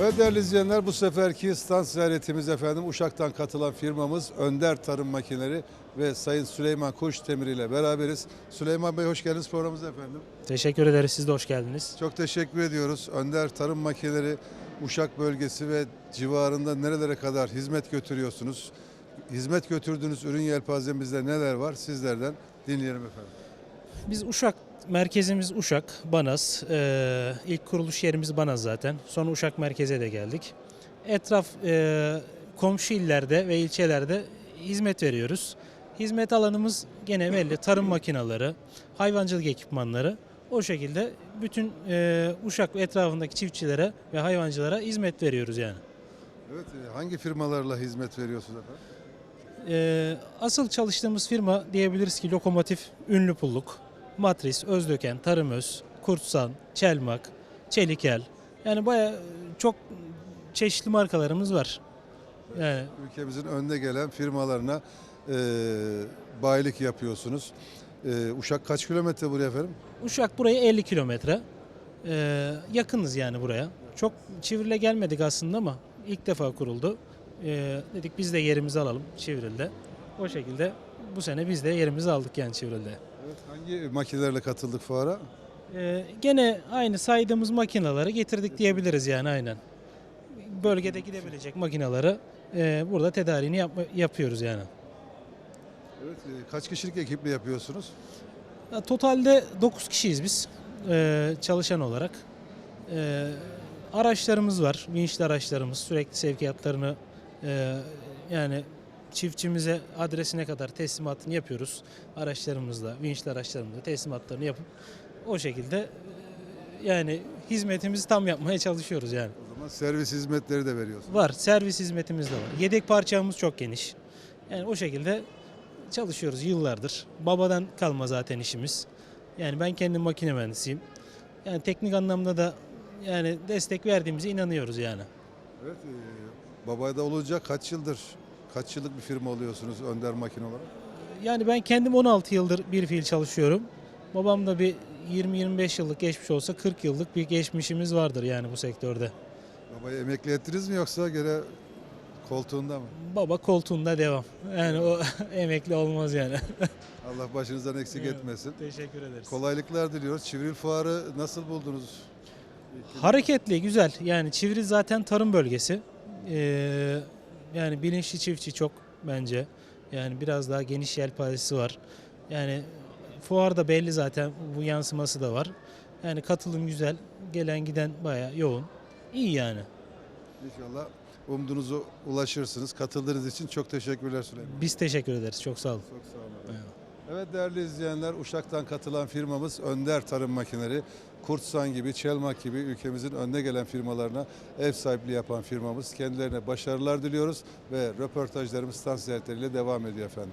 Evet değerli izleyenler bu seferki stand ziyaretimiz efendim Uşak'tan katılan firmamız Önder Tarım Makineleri ve Sayın Süleyman Koç Temir ile beraberiz. Süleyman Bey hoş geldiniz programımıza efendim. Teşekkür ederiz. Siz de hoş geldiniz. Çok teşekkür ediyoruz. Önder Tarım Makineleri Uşak bölgesi ve civarında nerelere kadar hizmet götürüyorsunuz? Hizmet götürdüğünüz ürün yelpazemizde neler var sizlerden dinleyelim efendim. Biz Uşak, merkezimiz Uşak, Banaz. Ee, ilk kuruluş yerimiz Banaz zaten. Sonra Uşak merkeze de geldik. Etraf e, komşu illerde ve ilçelerde hizmet veriyoruz. Hizmet alanımız gene belli. Tarım makineleri, hayvancılık ekipmanları. O şekilde bütün e, Uşak ve etrafındaki çiftçilere ve hayvancılara hizmet veriyoruz yani. Evet e, hangi firmalarla hizmet veriyorsunuz efendim? Ee, asıl çalıştığımız firma diyebiliriz ki Lokomotif, Ünlü Pulluk, Matris, Özdöken, Tarımöz, Kurtsan, Çelmak, Çelikel. Yani baya çok çeşitli markalarımız var. Yani Ülkemizin önde gelen firmalarına e, bayilik yapıyorsunuz. E, Uşak kaç kilometre buraya efendim? Uşak buraya 50 kilometre. Ee, yakınız yani buraya. Çok Çivril'e gelmedik aslında ama ilk defa kuruldu. Ee, dedik biz de yerimizi alalım Çivril'de. O şekilde bu sene biz de yerimizi aldık yani Çivril'de. Hangi makinelerle katıldık fuara? Ee, gene aynı saydığımız makinaları getirdik diyebiliriz yani aynen. Bölgede gidebilecek makinaları e, burada tedariğini yapma- yapıyoruz yani. Evet, e, kaç kişilik ekiple yapıyorsunuz? Ya, Totalde 9 kişiyiz biz e, çalışan olarak. E, araçlarımız var, vinçli araçlarımız sürekli sevkiyatlarını e, yani çiftçimize adresine kadar teslimatını yapıyoruz. Araçlarımızla, vinçli araçlarımızla teslimatlarını yapıp o şekilde e, yani hizmetimizi tam yapmaya çalışıyoruz yani. O zaman servis hizmetleri de veriyorsunuz. Var, servis hizmetimiz de var. Yedek parçamız çok geniş. Yani o şekilde çalışıyoruz yıllardır. Babadan kalma zaten işimiz. Yani ben kendim makine mühendisiyim. Yani teknik anlamda da yani destek verdiğimize inanıyoruz yani. Evet, e, babada olacak kaç yıldır, kaç yıllık bir firma oluyorsunuz Önder Makine olarak? Yani ben kendim 16 yıldır bir fiil çalışıyorum. Babam da bir 20-25 yıllık geçmiş olsa 40 yıllık bir geçmişimiz vardır yani bu sektörde. Babayı emekli ettiniz mi yoksa gene koltuğunda mı? Baba koltuğunda devam. Yani o emekli olmaz yani. Allah başınızdan eksik Evet. etmesin. Teşekkür ederiz. Kolaylıklar diliyoruz. Çivril Fuarı nasıl buldunuz? Hareketli, güzel. Yani Çivri zaten tarım bölgesi. Ee, yani bilinçli çiftçi çok bence. Yani biraz daha geniş yelpazesi var. Yani fuarda belli zaten bu yansıması da var. Yani katılım güzel. Gelen giden baya yoğun. İyi yani. İnşallah umduğunuza ulaşırsınız. Katıldığınız için çok teşekkürler Süleyman. Biz teşekkür ederiz. Çok sağ olun. Çok sağ olun. Evet değerli izleyenler, Uşak'tan katılan firmamız Önder Tarım Makineleri, Kurtsan gibi, Çelmak gibi ülkemizin önde gelen firmalarına ev sahipliği yapan firmamız. Kendilerine başarılar diliyoruz ve röportajlarımız stand ziyaretleriyle devam ediyor efendim.